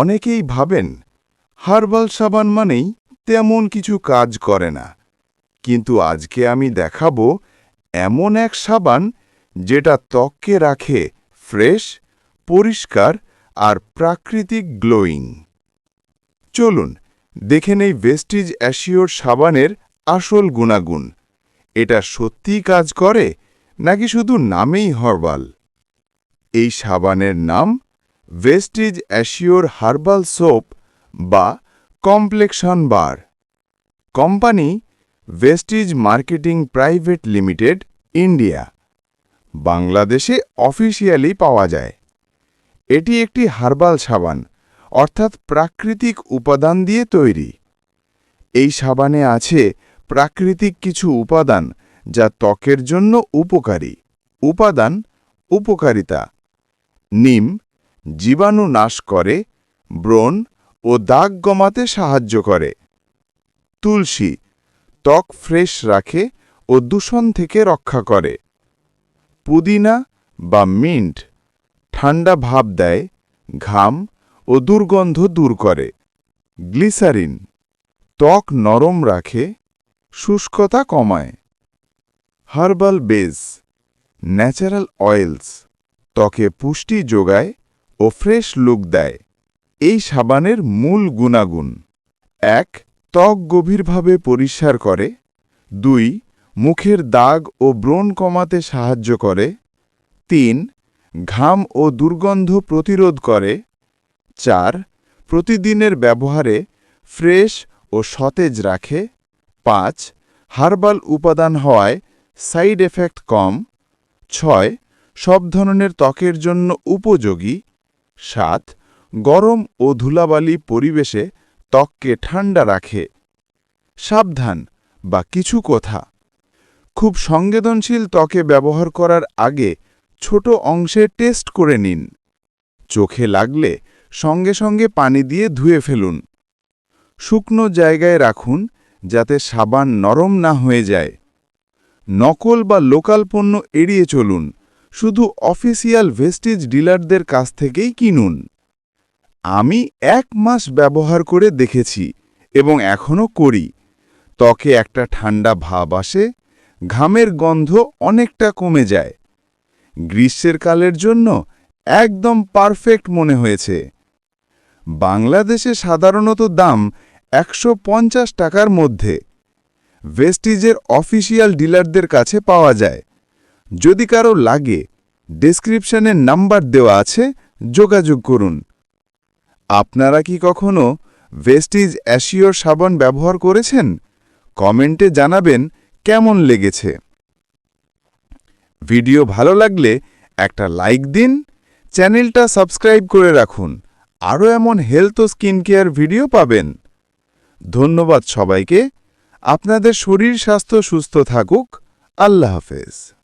অনেকেই ভাবেন, হার্বাল সাবান মানেই তেমন কিছু কাজ করে না। কিন্তু আজকে আমি দেখাবো এমন এক সাবান যেটা ত্বককে রাখে ফ্রেশ, পরিষ্কার আর প্রাকৃতিক গ্লোয়িং। চলুন, দেখে নেই ভেস্টিজ অ্যাশিওর সাবানের আসল গুণাগুণ। এটা সত্যিই কাজ করে নাকি শুধু নামেই হরবাল? এই সাবানের নাম ভেস্টিজ অ্যাশিওর হার্বাল সোপ বা complexion bar company Vestige marketing private limited India বাংলাদেশে অফিসিয়ালি পাওয়া যায়। এটি একটি হার্বাল সাবান, অর্থাৎ প্রাকৃতিক উপাদান দিয়ে তৈরি। এই সাবানে আছে প্রাকৃতিক কিছু উপাদান যা ত্বকের জন্য উপকারী। উপাদান, উপকারিতা। নিম জীবাণু নাশ করে, ব্রণ ও দাগ কমাতে সাহায্য করে। তুলসী, ত্বক ফ্রেশ রাখে ও দূষণ থেকে রক্ষা করে। পুদিনা বা মিন্ট ঠান্ডা ভাব দেয়, ঘাম ও দুর্গন্ধ দূর করে। গ্লিসারিন, ত্বক নরম রাখে, শুষ্কতা কমায়। হার্বাল বেজ, ন্যাচারাল অয়েলস, ত্বকে পুষ্টি যোগায় ও ফ্রেশ লুক দেয়। এই সাবানের মূল গুণাগুণ। এক, ত্বক গভীরভাবে পরিষ্কার করে। দুই, মুখের দাগ ও ব্রণ কমাতে সাহায্য করে। তিন, ঘাম ও দুর্গন্ধ প্রতিরোধ করে। চার, প্রতিদিনের ব্যবহারে ফ্রেশ ও সতেজ রাখে। পাঁচ, হার্বাল উপাদান হওয়ায় সাইড এফেক্ট কম। ছয়, সব ধরনের ত্বকের জন্য উপযোগী। সাত, গরম ও ধুলাবালি পরিবেশে ত্বককে ঠান্ডা রাখে। সাবধান, বা কিছু কথা। খুব সংবেদনশীল ত্বকে ব্যবহার করার আগে ছোট অংশে টেস্ট করে নিন। চোখে লাগলে সঙ্গে সঙ্গে পানি দিয়ে ধুয়ে ফেলুন। শুকনো জায়গায় রাখুন যাতে সাবান নরম না হয়ে যায়। নকল বা লোকাল পণ্য এড়িয়ে চলুন। শুধু অফিসিয়াল ভেস্টিজ ডিলারদের কাছ থেকেই কিনুন। আমি এক মাস ব্যবহার করে দেখেছি এবং এখনও করি। ত্বকে একটা ঠান্ডা ভাব আসে, ঘামের গন্ধ অনেকটা কমে যায়। গ্রীষ্মের কালের জন্য একদম পারফেক্ট মনে হয়েছে। বাংলাদেশে সাধারণত দাম একশো পঞ্চাশ টাকার মধ্যে। ভেস্টিজের অফিসিয়াল ডিলারদের কাছে পাওয়া যায়। যদি কারও লাগে ডেসক্রিপশনে নাম্বার দেওয়া আছে, যোগাযোগ করুন। আপনারা কি কখনো ভেস্টিজ অ্যাশিওর সাবান ব্যবহার করেছেন? কমেন্টে জানাবেন কেমন লেগেছে। ভিডিও ভালো লাগলে একটা লাইক দিন, চ্যানেলটা সাবস্ক্রাইব করে রাখুন, আরও এমন হেলথ ও স্কিন কেয়ার ভিডিও পাবেন। ধন্যবাদ সবাইকে, আপনাদের শরীর স্বাস্থ্য সুস্থ থাকুক, আল্লাহ হাফেজ।